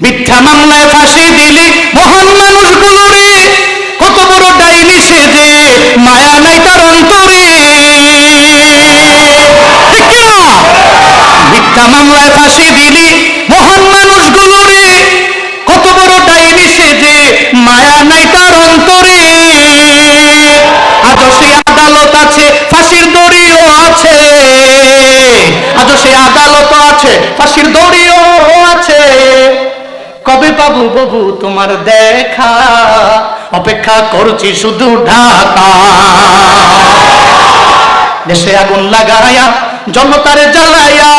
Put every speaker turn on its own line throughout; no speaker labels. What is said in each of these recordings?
মিথ্যা মামলায় ফাঁসি দিলি মহান মানুষগুলো রে কত বড় ডাইনি সে যে মায়া নাই তার অন্তরে? মিথ্যা মামলায় ফাঁসি দিলি মহান মানুষগুলো রে কত বড় ডাইনি সেজে মায়া নাই তার অন্তরে তোমার দেখা, অপেক্ষা করছি শুধু ঢাকা দেশে আগুন লাগায়া, জনতারে জ্বালায়া,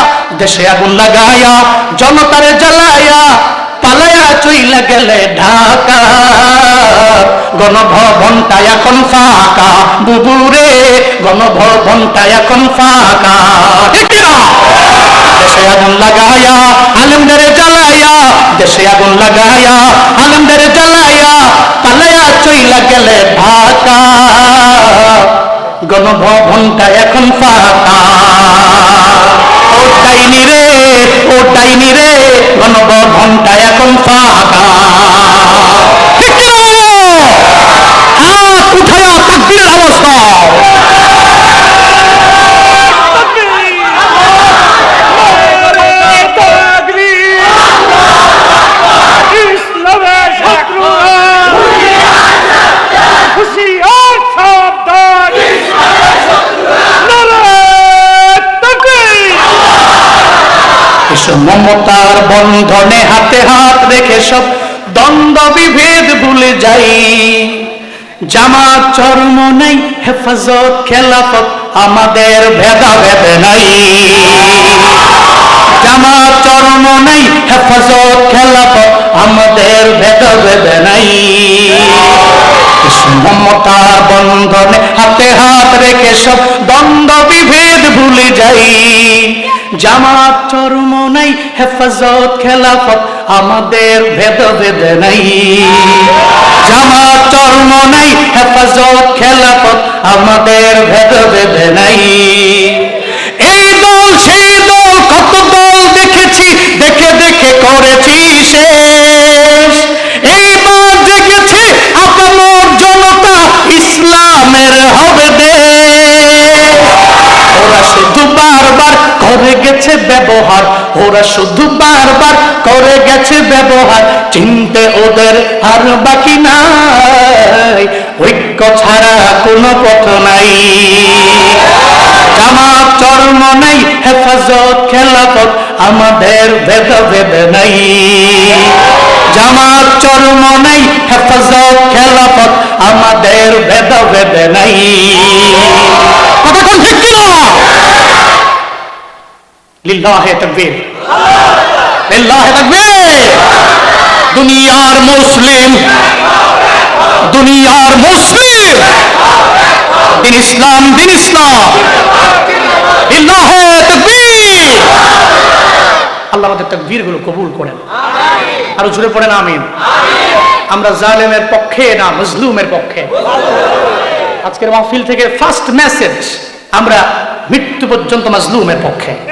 দেশে আগুন লাগায়া, জনতারে জ্বালায়া, পালায়া চইলা গেলে ঢাকা গণভবনটা এখন ফাঁকা, বুবুরে, গণভবনটা এখন ফাঁকা? দেশে আগুন লাগায়া আলমদারে জ্বালায়া, দেশে আগুন লাগায়া আলমদারে জ্বালায়া, পালায়া চইলা গেলে ঢাকা গণভবনটা এখন ফাঁকা ও ডাইনি রে ও ডাইনি রে গণভবনটা এখন ফাঁকা ঠিক কি না? হাত উঠায়া তাকবীরের আওয়াজ দাও
ইসলামের শত্রু হুশিয়ার সাবধান নারায়ণ তাকবীর
এসব মমতার বন্ধনে হাতে রেখে সব দ্বন্দ্ব বিভেদ ভুলে যাই। জামাত চর্ম নেই, হেফাজত, খেলাফত আমাদের ভেদাভেদ নাই। জামাত চর্ম নেই, হেফাজত, খেলাফত আমাদের ভেদাভেদ নাই। মমতার বন্ধনে হাতে হাত রেখে সব দ্বন্দ্ব বিভেদ ভুলে যাই। জামাত চর্ম নাই, হেফাজত, খেলাফত আমাদের ভেদ ভেদ নাই। জামা চর্ম নাই হেফাজত খেলাফত আমাদের ভেদ ভেদ নাই। করে গেছে ব্যবহার, ওরা শুধু বারবার করে গেছে ব্যবহার, চিনতে ওদের আর বাকি নাই, ঐক্য ছাড়া কোনো পথ নাই। জামাত, চর্ম নাই, হেফাজত, খেলাফত, আমাদের ভেদ ভেদ নাই। জামাত, চর্ম নাই, হেফাজত, খেলাফত, আমাদের ভেদ ভেদ নাই কথা কোন ঠিক কিনা লিল্লাহে তাকবীর। লিল্লাহে তাকবীর। দুনিয়ার মুসলিম দুনিয়ার মুসলিম। দিন ইসলাম দিন ইসলাম। লিল্লাহে তাকবীর। আল্লাহ আমাদের তাকবীরগুলো কবুল করেন। আরও জুড়ে পড়েন আমিন। আমরা জালেমের পক্ষে না মজলুমের পক্ষে। আজকের মাহফিল থেকে ফার্স্ট মেসেজ আমরা মৃত্যু পর্যন্ত মজলুমের পক্ষে।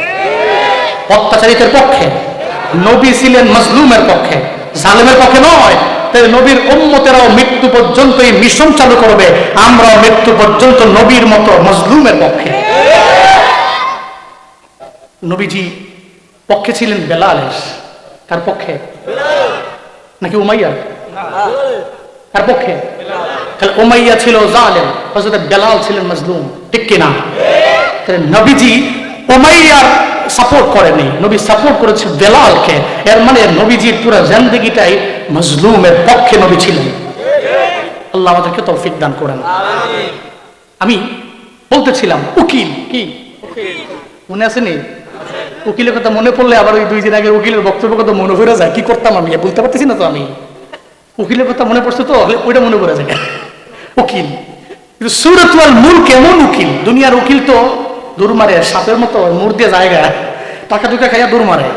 অত্যাচারিতের পক্ষে, নবী ছিলেন মজলুমের পক্ষে, জালেমের পক্ষে নয়। তাই নবীর উম্মতেরাও মৃত্যু পর্যন্ত এই মিশন চালু করবে, আমরাও মৃত্যু পর্যন্ত নবীর মতো মজলুমের পক্ষে। নবীজি পক্ষে ছিলেন পক্ষে? নাকি উমাইয়ার? তার পক্ষে? তাহলে উমাইয়া ছিল জালেম, হযরত বেলাল ছিলেন মজলুম, ঠিক কি না তাহলে নবীজি উমাইয়ার সাপোর্ট করেনি নবী সাপোর্ট করেছে বেলালকে এর মানে নবীজির পুরো জিন্দেগিটাই মজলুমের পক্ষে নবী ছিলেন। আল্লাহ আমাদেরকে তৌফিক দান করেন। আমি বলতেছিলাম উকিল। কি? মনে আসেনি উকিলের কথা মনে পড়লে আবার ওই দুই দিন আগে উকিলের বক্তব্য কথা মনে পড়ে যায়। কি করতাম আমি? বলতে পারতেছি না তো আমি। উকিলের কথা মনে পড়ছে তো ওইটা মনে পড়ে যায়। উকিল। কিন্তু মূল কেমন উকিল? দুনিয়ার উকিল তো দূর মারে, সাপের মতো মুর দিয়ে জায়গা টাকা টুকা খাইয়া দূর মারে।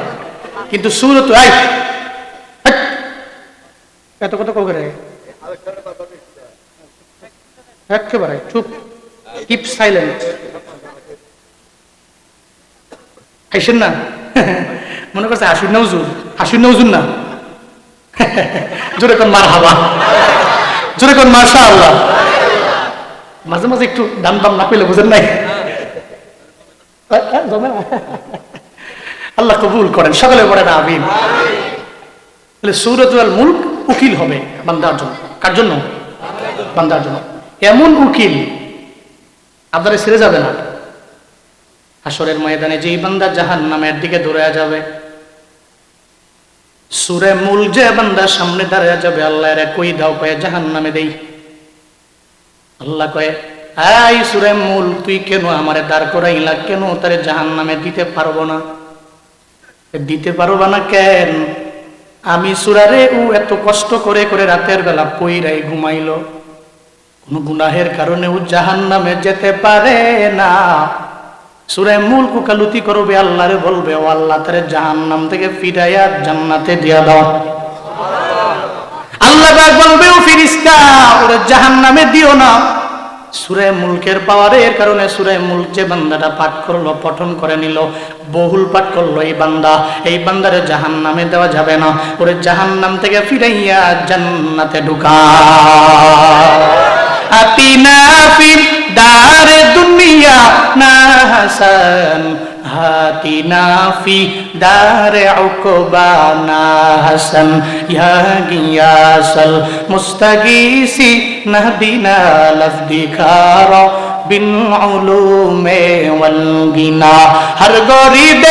কিন্তু সুরত, এই হাট! এত কথা করে একেবারে চুপ, কিপ সাইলেন্ট। খাইছেন না? মনে করছে হাসুর নজুর হাসুর নজুর না। জোরে কোন মার হাবা। জোরে কোন মাশা আল্লাহ। মাঝে মাঝে একটু দাম দাম না পেলে বুঝেন নাই। না। আল্লাহ কবুল করেন। সকলে বলেন আমিন। তাহলে সৌরতুয়াল মুল্ক উকিল হবে বান্দার জন্য। কার জন্য? বান্দার জন্য। এমন উকিল আপনারা ছেড়ে যাবে না। হাসরের ময়দানে যেই বান্দা জাহান নামের দিকে দৌড়ে যাবে, সুরে মূল যে বান্দার সামনে দাঁড়িয়ে যাবে আল্লাহ কই দাও কয়ে জাহান নামে দেই। আল্লাহ কয়ে এই সুরে মূল, তুই কেন আমারে দাঁড় করাইলা কেন? তারে জাহান নামে দিতে পারব না। দিতে পারব না কেন? আমি সুরারে ও এত কষ্ট করে করে রাতের বেলা পইরাই ঘুমাইলো। কোন গুনাহের কারণে ও জাহান নামে যেতে পারে না। সুরে মূল কুকালুতি করবে আল্লাহরে বলবে, ও আল্লাহ তারে জাহান নাম থেকে ফিরাইয়া জান্নাতে দিয়া দাও। আল্লাহ বলবে, ও ফিরিস্তা, ওরে জাহান নামে দিও না। সুরে মুলকের পাওয়ারে পাওয়ারের কারণে সুরে মুলক যে বান্দাটা পাঠ করল, পঠন করে নিল, বহুল পাঠ করল এই বান্দা। এই বান্দারে জাহান নামে দেওয়া যাবে না। ওরে জাহান নাম থেকে ফিরাইয়া জান্নাতে ঢুকা। আতিনা ফির দারে দুনিয়া না হাসান آتنا في دار عقبانا حسن يا غياث المستغيث نهدنا لفظك رب العلوم والغنا ہر غریب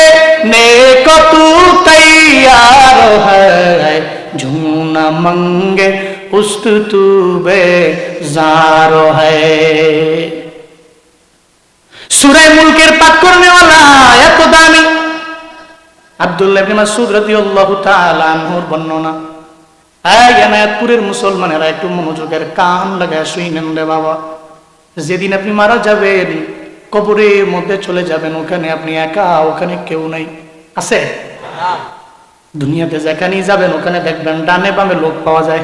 نیک تو تیار ہے جھوم نہ منگے उस्त तू बे जारो है সুরাই মুলকের পাঠ করনেওয়ালা এত দামি। আব্দুল্লাহ মাসউদ রাদিয়াল্লাহু তাআলা আনহুর বর্ণনা। এই এনায়েতপুরের মুসলমানেরা একটু মনোযোগের কান লাগায় শুইনেন রে বাবা। যেদিন আপনি মারা যাবেন কবরের মধ্যে চলে যাবেন ওখানে আপনি একা ওখানে কেউ নাই। আছে? দুনিয়াতে যেখানেই যাবেন ওখানে দেখবেন ডানে বামে লোক পাওয়া যায়।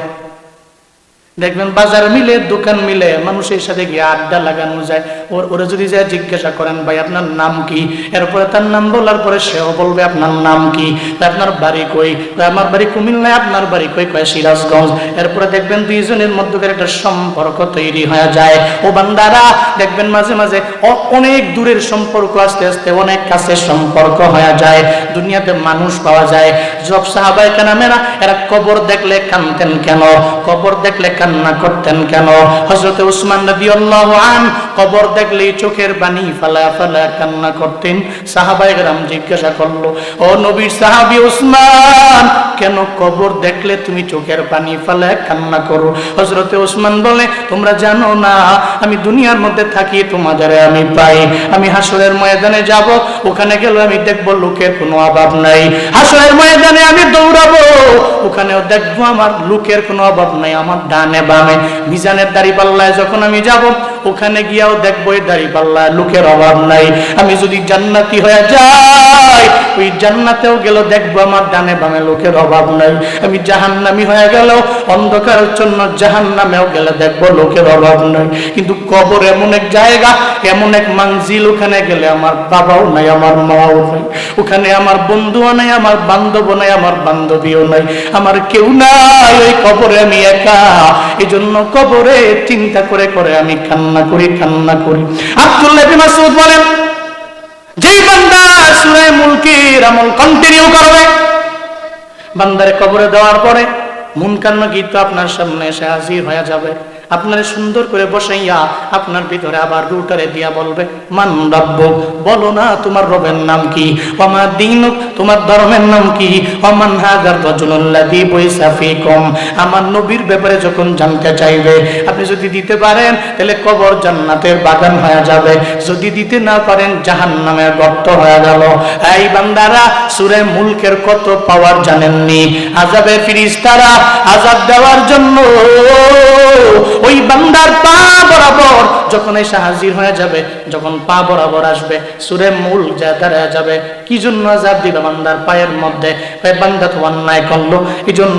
দেখবেন বাজার মিলে, দোকান মিলে, মানুষের সাথে গিয়ে আড্ডা লাগানো যায়। ওর, ওরা যদি যায় জিজ্ঞাসা করেন, ভাই, আপনার নাম কি? এরপরে তার নাম বলার পরে সেও বলবে, আপনার নাম কি? আপনার বাড়ি কই? আমার বাড়ি কুমিল্লায়, আপনার বাড়ি কই? কয়, সিরাজগঞ্জ। এরপরে দেখবেন দুইজনের মধ্যকার একটা সম্পর্ক তৈরি হয়ে যায়। ও বান্দারা, দেখবেন মাঝে মাঝে অনেক দূরের সম্পর্ক, আস্তে আস্তে অনেক কাছের সম্পর্ক হয়ে যায়। দুনিয়াতে মানুষ পাওয়া যায়। সব সাহাবাই কেনামেরা এরা কবর দেখলে কানতেন কেন? কবর দেখলে কান্না করতেন কেন? হজরত উসমান নবী আল্লাহ আন, কবর দেখলেই চোখের বাণী ফালা ফালা কান্না করতেন। সাহাবাই গ্রাম জিজ্ঞাসা করল, ও নবীর সাহাবি উসমান, কেন কবর দেখলে তুমি চোখের পানি ফালা কান্না করো? হজরতে উসমান বলে, তোমরা জানো না, আমি দুনিয়ার মধ্যে থাকি, তোমাদের আমি পাই। আমি হাসরের ময়দানে যাব, ওখানে গেলে আমি দেখব লোকের কোনো অভাব নাই। হাসরের ময়দানে আমি দৌড়াবো ওখানেও দেখব, আমার লোকের কোনো অভাব নাই, আমার ডানে বামে। মিজানের দাড়ি পাল্লায় যখন আমি যাব, ওখানে গিয়াও দেখব এই দাড়ি পাল্লায় লোকের অভাব নাই। আমি যদি জান্নাতি হয়ে যাই, ওই জান্নাতেও গেল দেখব আমার ডানে বামে লোকের অভাব নাই। আমি জাহান্নামি হয়ে গেল অন্ধকারের জন্য জাহান্নামেও গেলে দেখব লোকের অভাব নাই। কিন্তু কবর এমন এক জায়গা, এমন এক মানজিল ওখানে গেলে আমার বাবাও নাই, আমার মাও নাই। ওখানে আমার বন্ধুও নাই, আমার বান্ধবও নাই, আমার বান্ধবীও নাই। আমার কেউ নাই, ওই কবরে আমি একা। এই জন্য কবরে চিন্তা করে করে আমি কান্না করি কান্না করি। আব্দুল্লাহ মাসুদ বলেন বান্দা আমল কন্টিনিউ করবে, বান্দারে কবরে দেওয়ার পরে মুনকান্ন গীত আপনার সামনে এসে হাজির হয়ে যাবে। আপনার সুন্দর করে বসাইয়া আপনার ভিতরে আবার রুটারে দিয়া বলবে, মান রব্ব বলো না তোমার রবের নাম কি? আমার দিন তোমার ধর্মের নাম কি? অমান হাজার রজনুল্লাদি বৈসাফি কম আমার নবীর ব্যাপারে যখন জানতে চাইবে, আপনি যদি দিতে পারেন, তাহলে কবর জান্নাতের বাগান হয়ে যাবে। যদি দিতে না পারেন জাহান নামের গর্ত হয়ে গেল। এই বান্দারা সুরে মুলকের কত পাওয়ার জানেননি? আজাবের ফিরিস্তারা আজাব দেওয়ার জন্য ওই বান্দার পা বরাবর যখন এসে হাজির হয়ে যাবে, যখন পা বরাবর আসবে, সুরে মূল যা দাঁড়ায় যাবে, কি জন্য আজাব দিবে বান্দার পায়ের মধ্যে? বান্দা তো অন্যায় করল এই জন্য